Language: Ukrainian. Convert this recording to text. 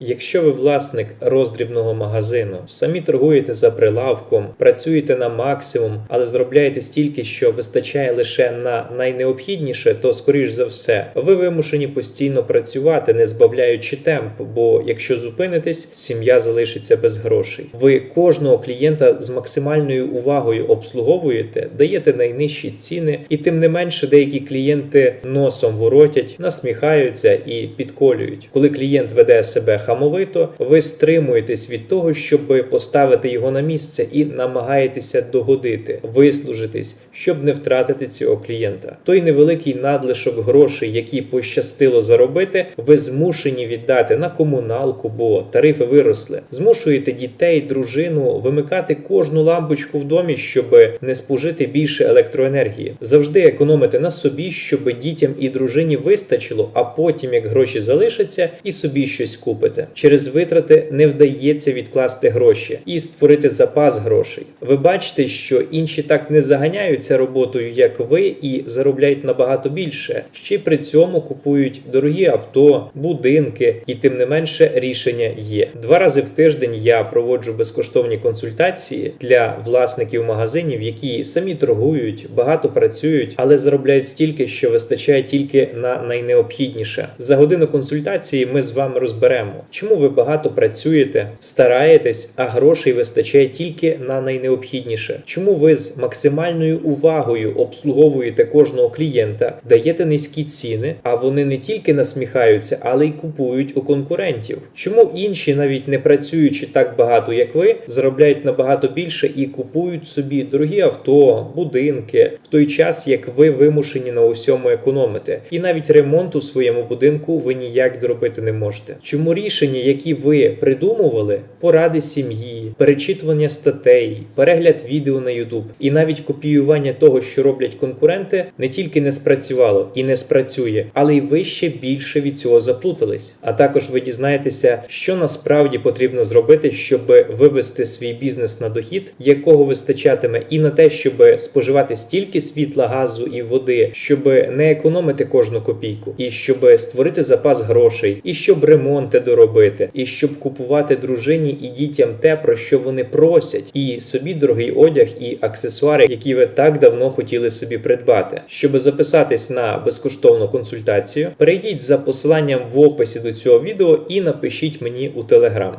Якщо ви власник роздрібного магазину, самі торгуєте за прилавком, працюєте на максимум, але заробляєте стільки, що вистачає лише на найнеобхідніше, то скоріш за все ви вимушені постійно працювати, не збавляючи темп. Бо якщо зупинитесь, сім'я залишиться без грошей. Ви кожного клієнта з максимальною увагою обслуговуєте, даєте найнижчі ціни, і тим не менше деякі клієнти носом воротять, насміхаються і підколюють. Коли клієнт веде себе хамовито, ви стримуєтесь від того, щоб поставити його на місце і намагаєтеся догодити, вислужитись, щоб не втратити цього клієнта. Той невеликий надлишок грошей, які пощастило заробити, ви змушені віддати на комуналку, бо тарифи виросли. Змушуєте дітей, дружину вимикати кожну лампочку в домі, щоб не спожити більше електроенергії. Завжди економите на собі, щоб дітям і дружині вистачило, а потім, як гроші залишаться, і собі щось купите. Через витрати не вдається відкласти гроші і створити запас грошей. Ви бачите, що інші так не заганяються роботою, як ви, і заробляють набагато більше. Ще при цьому купують дорогі авто, будинки, і тим не менше рішення є. Два рази в тиждень я проводжу безкоштовні консультації для власників магазинів, які самі торгують, багато працюють, але заробляють стільки, що вистачає тільки на найнеобхідніше. За годину консультації ми з вами розберемо, чому ви багато працюєте, стараєтесь, а грошей вистачає тільки на найнеобхідніше. Чому ви з максимальною увагою обслуговуєте кожного клієнта, даєте низькі ціни, а вони не тільки насміхаються, але й купують у конкурентів. Чому інші, навіть не працюючи так багато, як ви, заробляють набагато більше і купують собі дорогі авто, будинки, в той час як ви вимушені на усьому економити, і навіть ремонт у своєму будинку ви ніяк доробити не можете. Чому рішення, які ви придумували, поради сім'ї, перечитування статей, перегляд відео на YouTube і навіть копіювання того, що роблять конкуренти, не тільки не спрацювало і не спрацює, але й ви ще більше від цього заплутались. А також ви дізнаєтеся, що насправді потрібно зробити, щоб вивести свій бізнес на дохід, якого вистачатиме і на те, щоб споживати стільки світла, газу і води, щоб не економити кожну копійку, і щоб створити запас грошей, і щоб ремонти доробити, і щоб купувати дружині і дітям те, про що вони просять, і собі дорогий одяг і аксесуари, які ви так давно хотіли собі придбати. Щоб записатись на безкоштовну консультацію, перейдіть за посиланням в описі до цього відео і напишіть мені у телеграм.